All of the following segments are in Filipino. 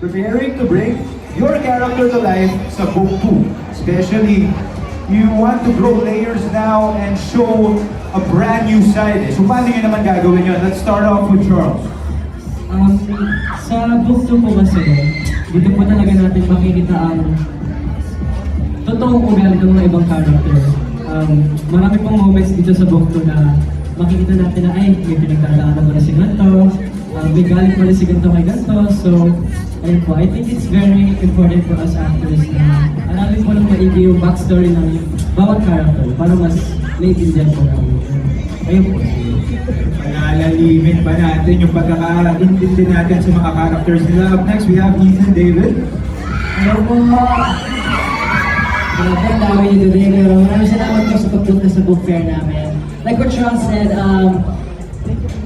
preparing to bring your character to life sa book 2. Especially, you want to grow layers now and show a brand new side. Eh. So paano nyo naman gagawin yun? Let's start off with Charles. Um, sa book 2 po kasi, dito po talaga natin makikita ang totoong ugali ng mga ibang character. Um, marami pong moments dito sa book 2 na makikita natin na ay, may pinagdadaanan mo na si ganito, uh, may galit mo na si ganito kay ganito. So, ayun po, I think it's very important for us actors na aralin po ng maigi yung backstory ng bawat character para mas naiintindihan po namin. Ayun po. Palalalimit pa natin yung pagkakaintindi natin sa mga characters nila. Up next, we have Ethan David. Hello po. Grabe, ang dami niyo today. Pero maraming salamat po sa pagpunta sa book fair namin. Like what Sean said, um,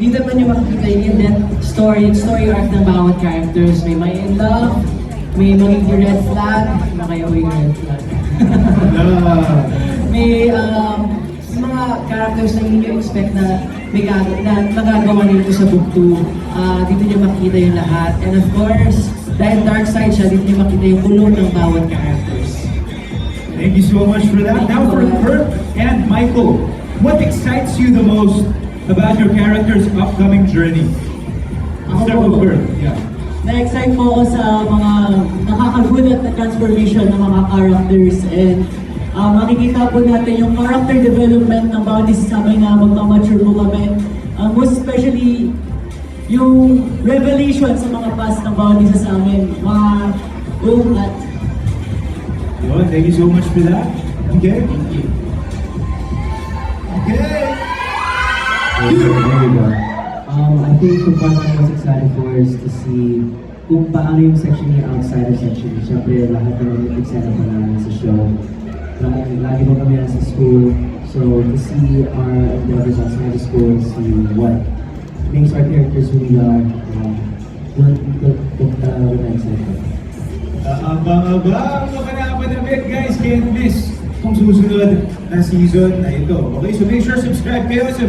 dito pa niyo makikita yung in-depth story, story arc ng bawat characters. May may in love, may magiging red flag, na kayo yung red flag. May um, mga characters na hindi expect na may gag- na magagawa nito sa book 2. Ah, dito nyo makita yung lahat. And of course, dahil dark side siya, dito nyo makita yung kulong ng bawat characters. Thank you so much for that. Now for Kurt and Michael, what excites you the most about your character's upcoming journey? Start with Kurt. Yeah. Na-excite po ako sa mga nakakagulat na transformation ng mga characters and uh, makikita po natin yung character development ng bawat isa sa amin na magmamature po kami. Uh, most especially yung revelation sa mga past ng bawat isa sa amin. Mga buong at Yun, thank you so much for that. Okay? Thank you. Okay. Um, I think part I'm most excited for is to see kung paano yung section niya outsider section. Siyempre, lahat ng eksena pa namin sa show. Lagi, lagi mo kami nasa school. So, to see our endeavors outside the school, see what makes our characters who we are, um, doon, talaga na excited. Abang-abang mga kanapanabit guys, can't miss kung susunod na season na ito. Okay, so make sure subscribe kayo sa